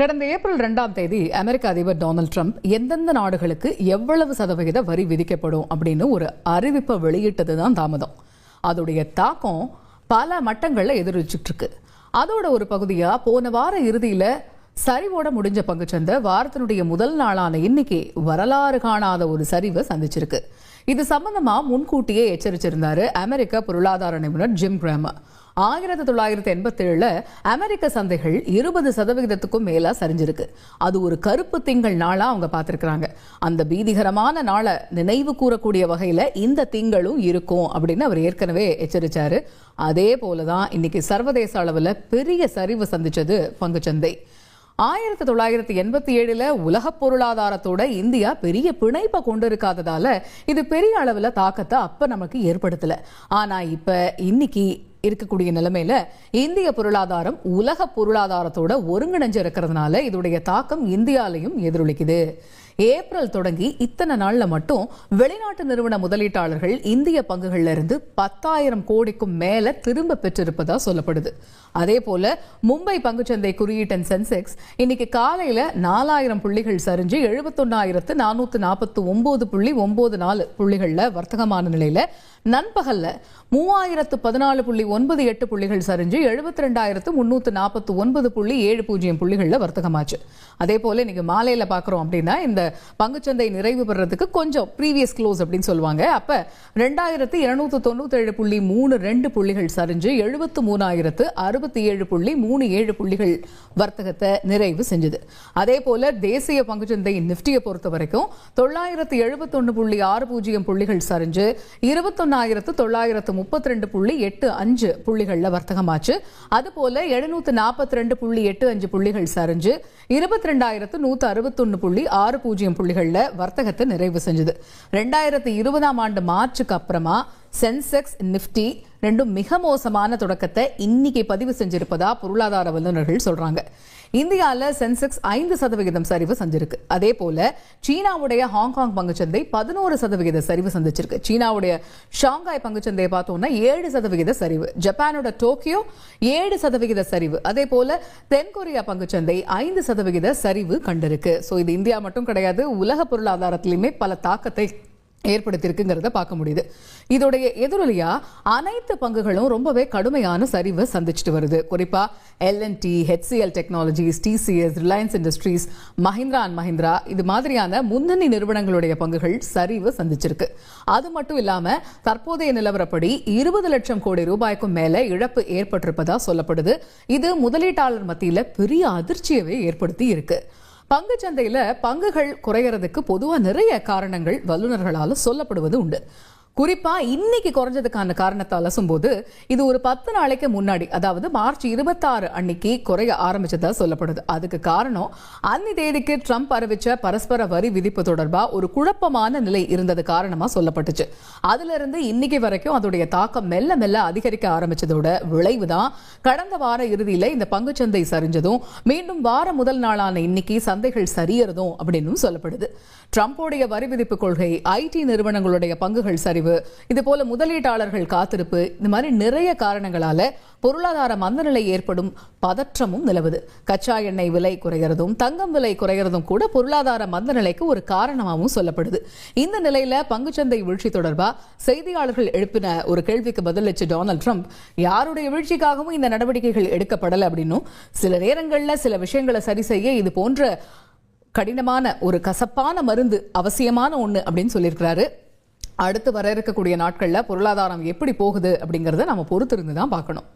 கடந்த ஏப்ரல் ரெண்டாம் தேதி அமெரிக்க அதிபர் டொனால்ட் ட்ரம்ப் எந்தெந்த நாடுகளுக்கு எவ்வளவு சதவிகித வரி விதிக்கப்படும் அப்படின்னு ஒரு அறிவிப்பை வெளியிட்டது தான் தாமதம். அதோடைய தாக்கம் பல மட்டங்களில் எதிரொலிச்சிட்டு இருக்கு அதோட ஒரு பகுதியா போன வார இறுதியில சரிவோட முடிஞ்ச பங்குச்சந்தை வாரத்தினுடைய முதல் நாளான இன்னைக்கு வரலாறு காணாத ஒரு சரிவை சந்திச்சிருக்கு. இது சம்பந்தமா முன்கூட்டியே எச்சரிச்சிருந்தாரு அமெரிக்க பொருளாதார நிபுணர் ஜிம் கிராமர். ஆயிரத்தி தொள்ளாயிரத்தி எண்பத்தேழில் அமெரிக்க சந்தைகள் இருபது சதவிகிதத்துக்கும் மேலா சரிஞ்சிருக்கு. அது ஒரு கருப்பு திங்கள் நாளா அவங்க பார்த்துருக்குறாங்க. அந்த பீதிகரமான நாளை நினைவு கூறக்கூடிய வகையில இந்த திங்களும் இருக்கும் அப்படின்னு அவர் ஏற்கனவே எச்சரிச்சாரு. அதே போலதான் இன்னைக்கு சர்வதேச அளவில் பெரிய சரிவு சந்திச்சது பங்குச்சந்தை. ஆயிரத்தி தொள்ளாயிரத்தி எண்பத்தி ஏழுல உலக பொருளாதாரத்தோட இந்தியா பெரிய பிணைப்பை கொண்டிருக்காததால இது பெரிய அளவில் தாக்கத்தை அப்ப நமக்கு ஏற்படுத்தல. ஆனா இப்ப இன்னைக்கு இருக்கக்கூடிய நிலைமையில இந்திய பொருளாதாரம் உலக பொருளாதாரத்தோட ஒருங்கிணைஞ்சு இருக்கிறதுனால இதோடைய தாக்கம் இந்தியாலையும் எதிரொலிக்குது. ஏப்ரல் தொடங்கி இத்தனை நாளில் மட்டும் வெளிநாட்டு நிறுவன முதலீட்டாளர்கள் இந்திய பங்குகள்ல இருந்து பத்தாயிரம் கோடிக்கும் மேல திரும்ப பெற்றிருப்பதா சொல்லப்படுது. அதே போல மும்பை பங்குச்சந்தை குறியீட்டன் சென்செக்ஸ் இன்னைக்கு காலையில நாலாயிரம் புள்ளிகள் சரிஞ்சு எழுபத்தொன்னாயிரத்து நானூத்தி நாற்பத்தி ஒன்பது புள்ளி ஒன்பது நாலு புள்ளிகள்ல வர்த்தகமான நிலையில. நண்பகல்ல மூவாயிரத்து பதினாலு புள்ளி ஒன்பது எட்டு புள்ளிகள் சரிஞ்சு எழுபத்தி ரெண்டாயிரத்து முன்னூத்தி நாற்பத்தி ஒன்பது புள்ளி ஏழு பூஜ்ஜியம் புள்ளிகள்ல வர்த்தகமாச்சு. அதே போல இன்னைக்கு மாலையில பாக்குறோம் அப்படின்னா இந்த பங்குச்சந்தை நிறைவு பெறதுக்கு கொஞ்சம் ப்ரீவியஸ் க்ளோஸ் அப்படின்னு சொல்லுவாங்க. அப்ப ரெண்டாயிரத்து இருநூத்தி தொண்ணூத்தி ஏழு புள்ளி மூணு ரெண்டு புள்ளிகள் சரிஞ்சு எழுபத்து மூணாயிரத்து அறுபத்தி ஏழு புள்ளி மூணு ஏழு புள்ளிகள் வர்த்தகத்தை நிறைவு செஞ்சது. அதே போல தேசிய பங்குச்சந்தை நிப்டியை பொறுத்த வரைக்கும் தொள்ளாயிரத்து எழுபத்தொன்னு புள்ளி ஆறு பூஜ்ஜியம் புள்ளிகள் சரிஞ்சு இருபத்தொன்னாயிரத்து தொள்ளாயிரத்து முப்பத்தி ரெண்டு புள்ளி எட்டு அஞ்சு புள்ளிகளில் வர்த்தகமாச்சு. அதுபோல எழுநூத்து நாற்பத்தி ரெண்டு புள்ளி எட்டு அஞ்சு புள்ளிகள் சரிஞ்சு இருபத்தி ரெண்டாயிரத்து நூற்று அறுபத்தொன்னு புள்ளி ஆறு பூஜ்ஜியம் புள்ளிகள்ல வர்த்தகத்தை நிறைவு செஞ்சது. ரெண்டாயிரத்தி இருபதாம் ஆண்டு மார்ச்சுக்கு அப்புறமா சென்செக்ஸ் நிப்டி ரெண்டும் மிக மோசமான தொடக்கத்தை இன்னைக்கு பதிவு செஞ்சிருப்பதா பொருளாதார வல்லுநர்கள் சொல்றாங்க. இந்தியாவில் சென்செக்ஸ் ஐந்து சதவிகிதம் சரிவு செஞ்சிருக்கு அதே போல சீனாவுடைய ஹாங்காங் பங்குச்சந்தை பதினோரு சதவிகித சரிவு சந்திச்சிருக்கு. சீனாவுடைய ஷாங்காய் பங்குச்சந்தையை பார்த்தோம்னா ஏழு சதவிகித சரிவு. ஜப்பானோட டோக்கியோ ஏழு சதவிகித சரிவு. அதே போல தென்கொரியா பங்குச்சந்தை ஐந்து சதவிகித சரிவு கண்டிருக்கு. ஸோ இது இந்தியா மட்டும் கிடையாது உலக பொருளாதாரத்திலுமே பல தாக்கத்தை ஏற்படுத்தியிருக்குங்கிறத பார்க்க முடியுது. இதோடைய எதிரொலியா அனைத்து பங்குகளும் ரொம்பவே கடுமையான சரிவு சந்திச்சுட்டு வருது. குறிப்பா L N T HCL technologies TCS Reliance industries Mahindra and Mahindra இது மாதிரியான முன்னணி நிறுவனங்களுடைய பங்குகள் சரிவு சந்திச்சிருக்கு. அது மட்டும் இல்லாம தற்போதைய நிலவரப்படி இருபது லட்சம் கோடி ரூபாய்க்கும் மேல இழப்பு ஏற்பட்டிருப்பதா சொல்லப்படுது. இது முதலீட்டாளர் மத்தியில பெரிய அதிர்ச்சியவே ஏற்படுத்தி இருக்கு பங்கு சந்தையில் பங்குகள் குறையறதுக்கு பொதுவா நிறைய காரணங்கள் வல்லுநர்களால் சொல்லப்படுவது உண்டு. குறிப்பா இன்னைக்கு குறைஞ்சதுக்கான காரணத்தை அலசும்போது இது ஒரு பத்து நாளைக்கு முன்னாடி அதாவது மார்ச் இருபத்தாறு அன்னைக்கு குறைய ஆரம்பிச்சதா சொல்லப்படுது. அதுக்கு காரணம் அன்னி தேதிக்கு ட்ரம்ப் அறிவிச்ச பரஸ்பர வரி விதிப்பு தொடர்பா ஒரு குழப்பமான நிலை இருந்தது காரணமா சொல்லப்பட்டுச்சு. அதுல இருந்து இன்னைக்கு வரைக்கும் அதோடைய தாக்கம் மெல்ல மெல்ல அதிகரிக்க ஆரம்பிச்சதோட விளைவு தான் கடந்த வார இறுதியில இந்த பங்குச்சந்தை சரிஞ்சதும் மீண்டும் வார முதல் நாளான இன்னைக்கு சந்தைகள் சரியறதும் அப்படின்னு சொல்லப்படுது. ட்ரம்போடைய வரி விதிப்பு கொள்கை ஐடி நிறுவனங்களுடைய பங்குகள் சரிவு இது போல முதலீட்டாளர்கள் காத்திருப்பு. இந்த மாதிரி நிறைய காரணங்களால பொருளாதார மந்தநிலை ஏற்படும் பதற்றமும் நிலவுது. கச்சா எண்ணெய் விலை குறைகிறதும் தங்கம் விலை குறைகிறதும் கூட பொருளாதார மந்தநிலைக்கு ஒரு காரணமாகவும் சொல்லப்படுது. இந்த நிலையில பங்குச்சந்தை வீழ்ச்சி தொடர்பா செய்தியாளர்கள் எழுப்பின ஒரு கேள்விக்கு பதிலளிச்ச டொனால்ட் ட்ரம்ப் யாருடைய வீழ்ச்சிக்காகவும் இந்த நடவடிக்கைகள் எடுக்கப்படலை அப்படின்னும் சில நேரங்களில் சில விஷயங்களை சரி செய்ய இது போன்ற கடினமான ஒரு கசப்பான மருந்து அவசியமான ஒன்று அப்படின்னு சொல்லியிருக்கிறாரு. அடுத்து வர இருக்கக்கூடிய நாட்களில் பொருளாதாரம் எப்படி போகுது அப்படிங்கறத நம்ம பொறுத்திருந்து தான் பார்க்கணும்.